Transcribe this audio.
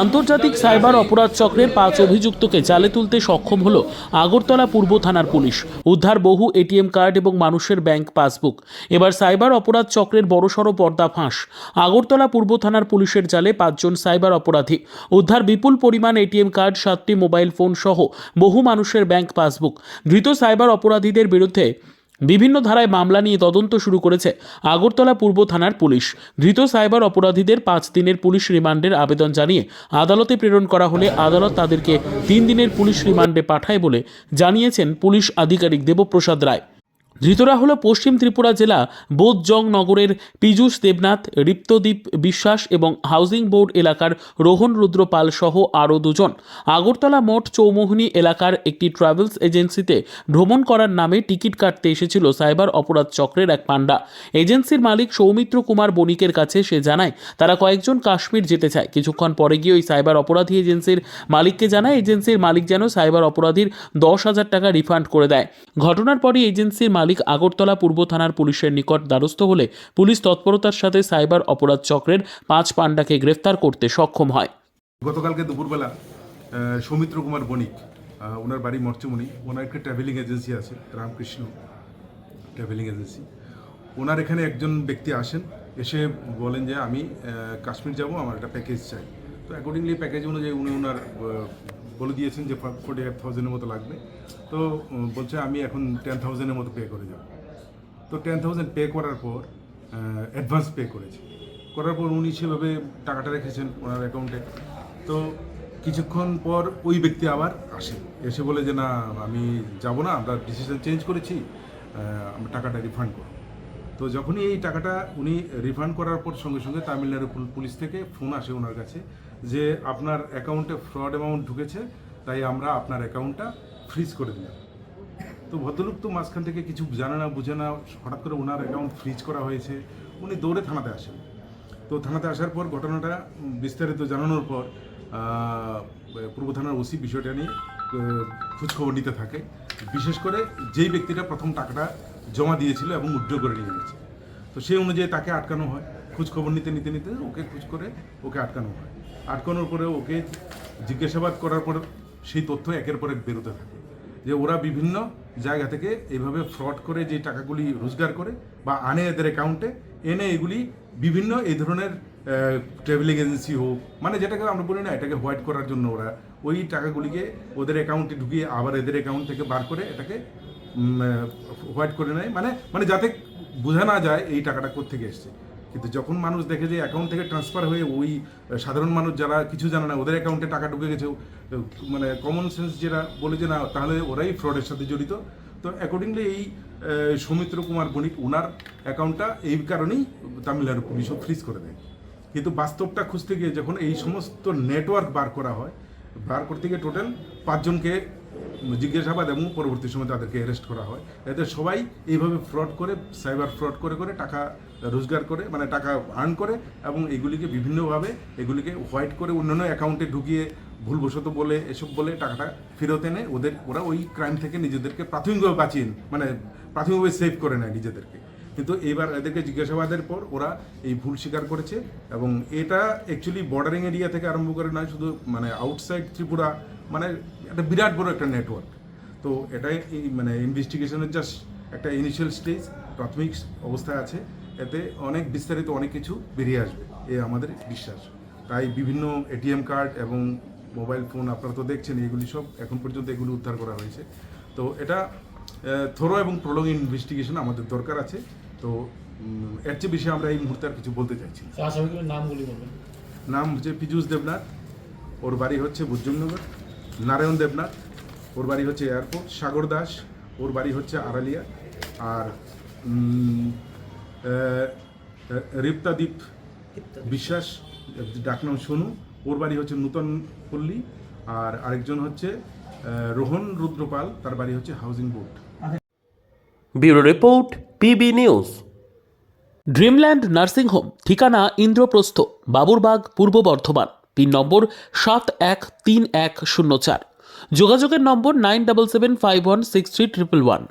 আন্তর্জাতিক সাইবার অপরাধ চক্রের পাঁচ অভিযুক্তকে জালে তুলতে সক্ষম হল আগরতলা পূর্ব থানার পুলিশ। উদ্ধার বহু এটিএম কার্ড এবং মানুষের ব্যাংক পাসবুক। এবার সাইবার অপরাধ চক্রের বড়সড় পর্দা ফাঁস। আগরতলা পূর্ব থানার পুলিশের জালে পাঁচজন সাইবার অপরাধী। উদ্ধার বিপুল পরিমাণ এটিএম কার্ড, সাতটি মোবাইল ফোন সহ বহু মানুষের ব্যাংক পাসবুক। ধৃত সাইবার অপরাধীদের বিরুদ্ধে বিভিন্ন ধারায় মামলা নিয়ে তদন্ত শুরু করেছে আগরতলা পূর্ব থানার পুলিশ। ধৃত সাইবার অপরাধীদের পাঁচ দিনের পুলিশ রিমান্ডের আবেদন জানিয়ে আদালতে প্রেরণ করা হলে আদালত তাদেরকে তিন দিনের পুলিশ রিমান্ডে পাঠায় বলে জানিয়েছেন পুলিশ আধিকারিক দেবপ্রসাদ রায়। ধৃতরা হল পশ্চিম ত্রিপুরা জেলা বোধজং নগরের পীযূষ দেবনাথ রিপ্তদ্বীপ বিশ্বাস এবং হাউজিং বোর্ড এলাকার রোহন রুদ্রপাল সহ আরও দুজন। আগরতলা মোট চৌমোহনী এলাকার একটি ট্রাভেলস এজেন্সিতে ভ্রমণ করার নামে টিকিট কাটতে এসেছিল সাইবার অপরাধ চক্রের এক পাণ্ডা। এজেন্সির মালিক সৌমিত্র কুমার বণিকের কাছে সে জানায়, তারা কয়েকজন কাশ্মীর যেতে চায়। কিছুক্ষণ পরে গিয়ে ওই সাইবার অপরাধী এজেন্সির মালিককে জানায়, এজেন্সির মালিক যেন সাইবার অপরাধীর দশ হাজার টাকা রিফান্ড করে দেয়। ঘটনার পরই এজেন্সির মালিক আগরতলা পূর্ব থানার পুলিশের নিকট দ্বারস্থ হলে পুলিশ তৎপরতার সাথে সাইবার অপরাধ চক্রের পাঁচ পাণ্ডাকে গ্রেফতার করতে সক্ষম হয়। গতকালকে দুপুরবেলা সৌমিত্র কুমার বণিক ওনার বাড়ি মর্চমণি, ওনার একটা ট্রাভেলিং এজেন্সি আছে, রামকৃষ্ণ ট্রাভেলিং এজেন্সি ওনার এখানে একজন ব্যক্তি আসেন, এসে বলেন যে আমি কাশ্মীর যাব, আমার একটা প্যাকেজ চাই। তো অ্যাকর্ডিংলি প্যাকেজ অনুযায়ী উনি ওনার বলে দিয়েছেন যে ফোর্টি এইট থাউজেন্ডের মতো লাগবে। তো বলছে আমি এখন টেন থাউজেন্ডের মতো পে করে যাব। তো টেন থাউজেন্ড পে করার পর অ্যাডভান্স পে করেছে। করার পর উনি সেভাবে টাকাটা রেখেছেন ওনার অ্যাকাউন্টে তো কিছুক্ষণ পর ওই ব্যক্তি আবার আসেন এসে বলে যে, না, আমি যাব না, আমরা ডিসিশন চেঞ্জ করেছি আমরা টাকাটা রিফান্ড করব। তো যখনই এই টাকাটা উনি রিফান্ড করার পর সঙ্গে সঙ্গে তামিলনাড়ু পুলিশ থেকে ফোন আসে ওনার কাছে। যে আপনার অ্যাকাউন্টে ফ্রড অ্যামাউন্ট ঢুকেছে, তাই আমরা আপনার অ্যাকাউন্টটা ফ্রিজ করে দিলাম। তো ভদ্রলোক তো মাঝখান থেকে কিছু জানে না, বুঝে না, হঠাৎ করে ওনার অ্যাকাউন্ট ফ্রিজ করা হয়েছে, উনি দৌড়ে থানাতে আসেন। তো থানাতে আসার পর ঘটনাটা বিস্তারিত জানানোর পর পূর্ব থানার ওসি বিষয়টা নিয়ে খোঁজখবর নিতে থাকে। বিশেষ করে যেই ব্যক্তিটা প্রথম টাকাটা জমা দিয়েছিল এবং উইথড্র করে নিয়ে গেছে। তো সেই অনুযায়ী তাকে আটকানো হয়। খোঁজখবর নিতে নিতে নিতে ওকে খোঁজ করে ওকে আটকানো হয়। আটকানোর পরে ওকে জিজ্ঞাসাবাদ করার পর সেই তথ্য একের পর এক বেরোতে থাকে। যে ওরা বিভিন্ন জায়গা থেকে এভাবে ফ্রড করে যে টাকাগুলি রোজগার করে বা আনে এদের অ্যাকাউন্টে, এনে এগুলি বিভিন্ন এই ধরনের ট্রাভেলিং এজেন্সি হোক মানে যেটাকে আমরা বলি না, এটাকে হোয়াইট করার জন্য ওরা ওই টাকাগুলিকে ওদের অ্যাকাউন্টে ঢুকিয়ে আবার এদের অ্যাকাউন্ট থেকে বার করে এটাকে হোয়াইট করে নেয়। মানে মানে যাতে বোঝা না যায় এই টাকাটা কোথেকে এসছে। কিন্তু যখন মানুষ দেখে যে অ্যাকাউন্ট থেকে ট্রান্সফার হয়ে ওই সাধারণ মানুষ যারা কিছু জানে না, ওদের অ্যাকাউন্টে টাকা ঢুকে গেছে মানে কমন সেন্স যেটা বলে যে না, তাহলে ওরাই ফ্রডের সাথে জড়িত। তো অ্যাকর্ডিংলি এই সৌমিত্র কুমার বণিক ওনার অ্যাকাউন্টটা এই কারণেই তামিলনাড়ু পুলিশও ফ্রিজ করে দেয়। কিন্তু বাস্তবটা খুঁজতে গিয়ে যখন এই সমস্ত নেটওয়ার্ক বার করা হয়, বার করতে গিয়ে টোটাল পাঁচজনকে জিজ্ঞাসাবাদ এবং পরবর্তী সময় তাদেরকে অ্যারেস্ট করা হয়। এদের সবাই এইভাবে ফ্রড করে সাইবার ফ্রড করে করে টাকা রোজগার করে মানে টাকা আর্ন করে এবং এগুলিকে বিভিন্নভাবে এগুলিকে হোয়াইট করে অন্যান্য অ্যাকাউন্টে ঢুকিয়ে ভুলবশত বলে, এসব বলে টাকাটা ফেরত এনে ওদের, ওরা ওই ক্রাইম থেকে নিজেদেরকে প্রাথমিকভাবে বাঁচিয়ে মানে প্রাথমিকভাবে সেভ করে নেয় নিজেদেরকে। কিন্তু এবার এদেরকে জিজ্ঞাসাবাদের পর ওরা এই ভুল স্বীকার করেছে এবং এটা অ্যাকচুয়ালি বর্ডারিং এরিয়া থেকে আরম্ভ করে নয়, শুধু মানে আউটসাইড ত্রিপুরা মানে একটা বিরাট বড় একটা নেটওয়ার্ক তো এটাই এই মানে ইনভেস্টিগেশনের জাস্ট একটা ইনিশিয়াল স্টেজ প্রাথমিক অবস্থায় আছে। এতে অনেক বিস্তারিত অনেক কিছু বেরিয়ে আসবে এ আমাদের বিশ্বাস। তাই বিভিন্ন এটিএম কার্ড এবং মোবাইল ফোন আপনারা তো দেখছেন এগুলি সব এখন পর্যন্ত এগুলি উদ্ধার করা হয়েছে। তো এটা থরো এবং প্রলং ইনভেস্টিগেশন আমাদের দরকার আছে। তো এর চেয়ে বেশি আমরা এই মুহূর্তে আর কিছু বলতে চাইছি নামগুলি বলবেন। নাম হচ্ছে পীযূষ দেবনাথ ওর বাড়ি হচ্ছে বুজ্জনগর নারায়ণ দেবনাথ ওর বাড়ি হচ্ছে এয়ারপোর্ট। সাগর দাস ওর বাড়ি হচ্ছে আড়ালিয়া। আর রিপ্তাদীপ বিশ্বাস ডাকনাম সোনু। ওর বাড়ি হচ্ছে নূতন পল্লী। আর আরেকজন হচ্ছে রোহন রুদ্রপাল তার বাড়ি হচ্ছে housing board. Bureau report PB news. Dreamland nursing home ঠিকানা ইন্দ্রপ্রস্থ বাবুরবাগ পূর্ব বর্ধমান। পিন নম্বর সাত এক তিন এক শূন্য চার। যোগাযোগের নম্বর nine double seven five one six three triple one.